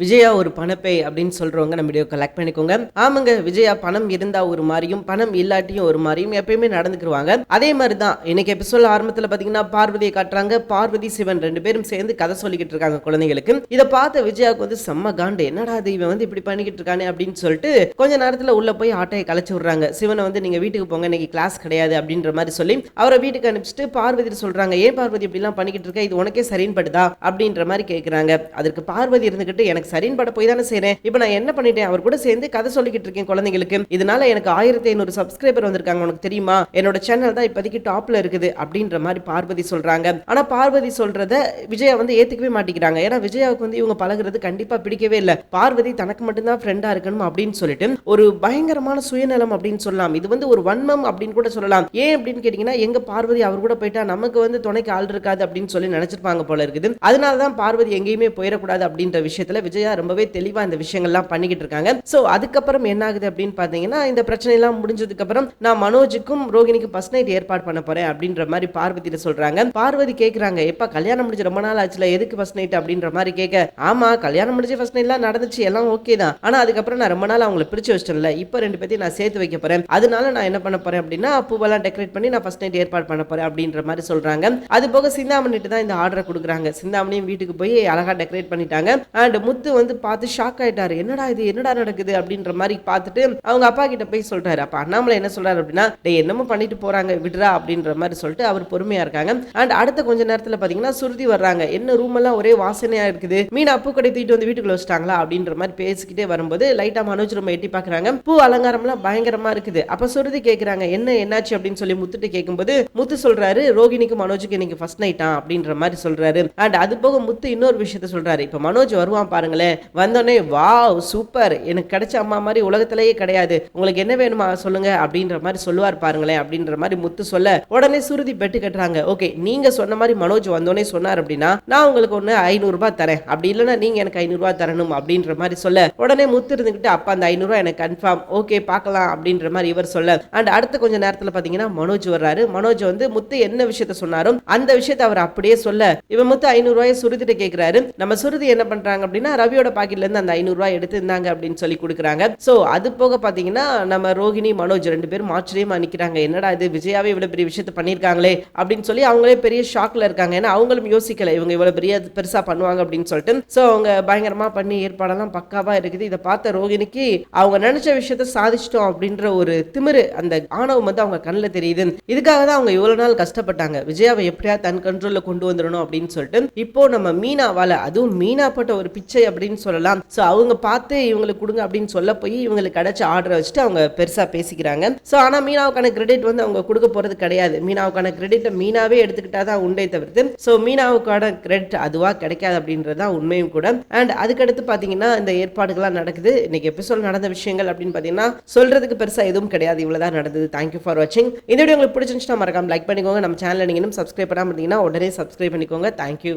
விஜயா ஒரு பணப்பை அப்படின்னு சொல்றவங்க நம்ம வீடியோ கலெக்ட் பண்ணிக்கோங்க. ஆமாங்க விஜயா பணம் இருந்தா ஒரு மாதிரியும் பணம் இல்லாட்டியும் ஒரு மாதிரியும் எப்பயுமே நடந்துக்குருவாங்க. அதே மாதிரி தான் இன்னைக்கு எபிசோட் ஆரம்பத்துல பாத்தீங்கன்னா பார்வதியை காட்டுறாங்க. பார்வதி சிவன் ரெண்டு பேரும் சேர்ந்து கதை சொல்லிக்கிட்டு இருக்காங்க குழந்தைகளுக்கு. இதை பார்த்த விஜயாவுக்கு வந்து செம்ம காண்டு. என்னடா அது இவன் வந்து இப்படி பண்ணிக்கிட்டு இருக்கானே? அப்படின்னு சொல்லிட்டு கொஞ்ச நேரத்துல உள்ள போய் ஆட்டையை கலைச்சி விடுறாங்க. சிவனை வந்து நீங்க வீட்டுக்கு போங்க இன்னைக்கு கிளாஸ் கிடையாது அப்படின்ற மாதிரி சொல்லி அவரை வீட்டுக்கு அனுப்பிச்சிட்டு பார்வதி சொல்றாங்க ஏன் பார்வதி இப்படிலாம் பண்ணிக்கிட்டு இருக்க? இது உனக்கே சரின்படுதா அப்படின்ற மாதிரி கேட்குறாங்க அதற்கு பார்வதி இருந்துகிட்டு எனக்கு சரின்னு பட போய் தானே செய்றேன். இப்போ நான் என்ன பண்ணிட்டேன்? அவர் கூட சேர்ந்து கதை சொல்லிக்கிட்டு இருக்கேன் குழந்தைங்களுக்கு இதனால எனக்கு ஆயிரத்தி ஐநூறு சப்ஸ்கிரைபர் வந்திருக்காங்க. உனக்கு தெரியுமா? என்னோட சேனல் தான் இப்போதைக்கு டாப்ல இருக்குது அப்படின்ற மாதிரி பார்வதி சொல்றாங்க. ஆனா பார்வதி சொல்றத விஜயா வந்து ஏத்துக்கவே மாட்டேங்கிறாங்க. ஏன்னா விஜயாவுக்கு வந்து இவங்க பழகுறது கண்டிப்பா பிடிக்கவே இல்லை. பார்வதி தனக்கு மட்டும்தான் ஃப்ரெண்டா இருக்கணும் அப்படின்னு சொல்லிட்டு ஒரு பயங்கரமான சுயநலம் அப்படின்னு சொல்லலாம். இது வந்து ஒரு வன்மம் அப்படின்னு கூட சொல்லலாம். ஏன் அப்படின்னு கேட்டீங்கன்னா எங்க பார்வதி அவர் கூட போயிட்டா நமக்கு வந்து துணைக்கு ஆள் இருக்காது அப்படின்னு சொல்லி நினைச்சிருப்பாங்க போல இருக்குது. அதனாலதான் பார்வதி எங்கேயுமே போயிடக்கூடாது அப்படின்ற விஷயத்துல விஜய் ரொம்பவே தெளிவா இந்த விஷயங்கள்லாம் பண்ணிக்கிட்டு இருக்காங்க. சோ அதுக்கப்புறம் என்ன ஆகுது அப்படின்னு பாத்தீங்கன்னா இந்த பிரச்சனை எல்லாம் முடிஞ்சதுக்கு அப்புறம் நான் மனோஜுக்கும் ரோகிணிக்கும் ஃபர்ஸ்ட் நைட் ஏற்பாடு பண்ண போறேன் அப்படின்ற மாதிரி பார்வதியில சொல்றாங்க. பார்வதி கேக்குறாங்க எப்ப கல்யாணம் முடிஞ்சு ரொம்ப நாள் ஆச்சுல எதுக்கு ஃபர்ஸ்ட் நைட் அப்படின்ற மாதிரி கேட்க ஆமா கல்யாணம் முடிஞ்சு ஃபர்ஸ்ட் நைட்லாம் நடந்துச்சு எல்லாம் ஓகே தான். ஆனா அதுக்கப்புறம் நான் ரொம்ப நாள் அவங்கள பிரிச்சு வச்சிட்டேன்ல இப்போ ரெண்டு பேத்தையும் நான் சேர்த்து வைக்க போறேன். அதனால நான் என்ன பண்ண போறேன் அப்படின்னா பூவெல்லாம் டெக்கரேட் பண்ணி நான் ஃபர்ஸ்ட் நைட் ஏற்பாடு பண்ண போறேன் அப்படின்ற மாதிரி சொல்றாங்க. அது போக சிந்தாமணிட்டு தான் இந்த ஆர்டரை கொடுக்குறாங்க. சிந்தாமணியும் வீட்டுக்கு போய் அழகா டெக்கரேட் பண்ணிட்டாங்க. அண்ட் முத்து வந்து பார்த்து ஷாக் ஆயிட்டாரு. என்னடா இது? என்னடா நடக்குது? அப்படின்ற மாதிரி பார்த்துட்டு அவங்க அப்பா கிட்ட போய் சொல்றாரு. அப்ப அண்ணாமலை என்ன சொல்றாரு அப்படின்னா டே என்னமோ பண்ணிட்டு போறாங்க. விடுறா. அப்படின்ற மாதிரி சொல்லிட்டு அவர் பொறுமையா இருக்காங்க. அண்ட் அடுத்த கொஞ்ச நேரத்துல பாத்தீங்கன்னா சுருதி வர்றாங்க. என்ன ரூம் எல்லாம் ஒரே வாசனையா இருக்குது? மீன் அப்பு கடை தூக்கிட்டு வந்து வீட்டுக்குள்ள வச்சிட்டாங்களா? அப்படின்ற மாதிரி பேசிக்கிட்டே வரும்போது லைட்டா மனோஜ் ரொம்ப எட்டி பாக்குறாங்க. பூ அலங்காரம் எல்லாம் பயங்கரமா இருக்குது. அப்ப சுருதி கேக்குறாங்க என்ன என்னாச்சு? அப்படின்னு சொல்லி முத்துட்டு கேட்கும்போது முத்து சொல்றாரு ரோகிணிக்கு மனோஜுக்கு இன்னைக்கு ஃபர்ஸ்ட் நைட்டா அப்படின்ற மாதிரி சொல்றாரு. அண்ட் அது போக முத்து இன்னொரு விஷயத்த சொல்றாரு. இப்ப மனோஜ் வருவான் பாருங்க பாருங்களேன் வந்தோடனே வாவ் சூப்பர். எனக்கு கிடைச்ச அம்மா மாதிரி உலகத்திலேயே கிடையாது. உங்களுக்கு என்ன வேணுமா? சொல்லுங்க. அப்படின்ற மாதிரி சொல்லுவார் பாருங்களேன் அப்படின்ற மாதிரி முத்து சொல்ல உடனே சுருதி பெட்டு கட்டுறாங்க. ஓகே நீங்க சொன்ன மாதிரி மனோஜ் வந்தோடனே சொன்னார் அப்படின்னா நான் உங்களுக்கு ஒன்று ஐநூறுரூபா தரேன். அப்படி இல்லைன்னா நீங்க எனக்கு ஐநூறுரூவா தரணும். அப்படின்ற மாதிரி சொல்ல உடனே முத்து இருந்துகிட்டு அப்பா அந்த ஐநூறு ரூபாய் எனக்கு கன்ஃபார்ம் ஓகே பார்க்கலாம். அப்படின்ற மாதிரி இவர் சொல்ல. அண்ட் அடுத்த கொஞ்ச நேரத்துல பாத்தீங்கன்னா மனோஜ் வர்றாரு. மனோஜ் வந்து முத்து என்ன விஷயத்த சொன்னாரோ அந்த விஷயத்த அவர் அப்படியே சொல்ல. இவன் முத்து ஐநூறுரூவாயை சுருதிட்டு சுருதிட்ட கேக்குறாரு. நம்ம சுருதி என்ன பண்றாங்க அப்படின்னா ரவியோட பாக்கெட்ல இருந்து அந்த ஐநூறு ரூபாய் எடுத்து இருந்தாங்க அப்படின்னு சொல்லி கொடுக்குறாங்க. ஸோ அது போக பார்த்தீங்கன்னா நம்ம ரோகிணி மனோஜ் ரெண்டு பேரும் ஆச்சரியமா நிற்கிறாங்க என்னடா இது விஜயாவே இவ்வளோ பெரிய விஷயத்த பண்ணிருக்காங்களே அப்படின்னு சொல்லி அவங்களே பெரிய ஷாக்ல இருக்காங்க. ஏன்னா அவங்களும் யோசிக்கலை இவங்க இவ்வளவு பெரிய பெருசா பண்ணுவாங்க அப்படின்னு சொல்லிட்டு. சோ அவங்க பயங்கரமா பண்ணி ஏற்பாடெல்லாம் பக்காவா இருக்குது. இதை பார்த்த ரோகிணிக்கு அவங்க நினைச்ச விஷயத்த சாதிச்சிட்டோம் அப்படின்ற ஒரு திமிரு அந்த ஆணவம் வந்து அவங்க கண்ணில் தெரியுது. இதுக்காக தான் அவங்க இவ்வளவு நாள் கஷ்டப்பட்டாங்க. விஜயாவை எப்படியா தன் கண்ட்ரோல்ல கொண்டு வந்துடணும் அப்படின்னு சொல்லிட்டு. இப்போ நம்ம மீனாவால் அதுவும் மீனா போட்ட ஒரு பிச்சை அப்படின்னு சொல்லலாம். சோ அவங்க பார்த்து இவங்களுக்கு கொடுங்க அப்படின்னு சொல்ல போய் இவங்களுக்கு கிடைச்ச ஆர்டரை வச்சுட்டு அவங்க பெருசா பேசிக்கிறாங்க. சோ ஆனா மீனாவுக்கான கிரெடிட் வந்து அவங்க கொடுக்க போறது கிடையாது. மீனாவுக்கான கிரெடிட்டை மீனாவே எடுத்துக்கிட்டா தான் உண்டே தவிர்த்து. சோ மீனாவுக்கான கிரெடிட் அதுவா கிடைக்காது அப்படின்றது தான் உண்மையும் கூட. அண்ட் அதுக்கடுத்து பாத்தீங்கன்னா இந்த ஏற்பாடுகள்லாம் நடக்குது. இன்னைக்கு எபிசோட் நடந்த விஷயங்கள் அப்படின்னு பாத்தீங்கன்னா சொல்றதுக்கு பெருசா எதுவும் கிடையாது. இவ்வளவுதான் நடந்தது. தேங்க்யூ ஃபார் வாட்சிங் இந்த வீடியோ உங்களுக்கு பிடிச்சிருந்துச்சுன்னா மறக்காம லைக் பண்ணிக்கோங்க. நம்ம சேனலில் நீங்க இன்னும் சப்ஸ்கிரைப் பண்ணாமல் இருந்தீங்கன்னா உடனே சப்ஸ்கிரைப் பண்ணிக்கோங்க. தேங்க்யூ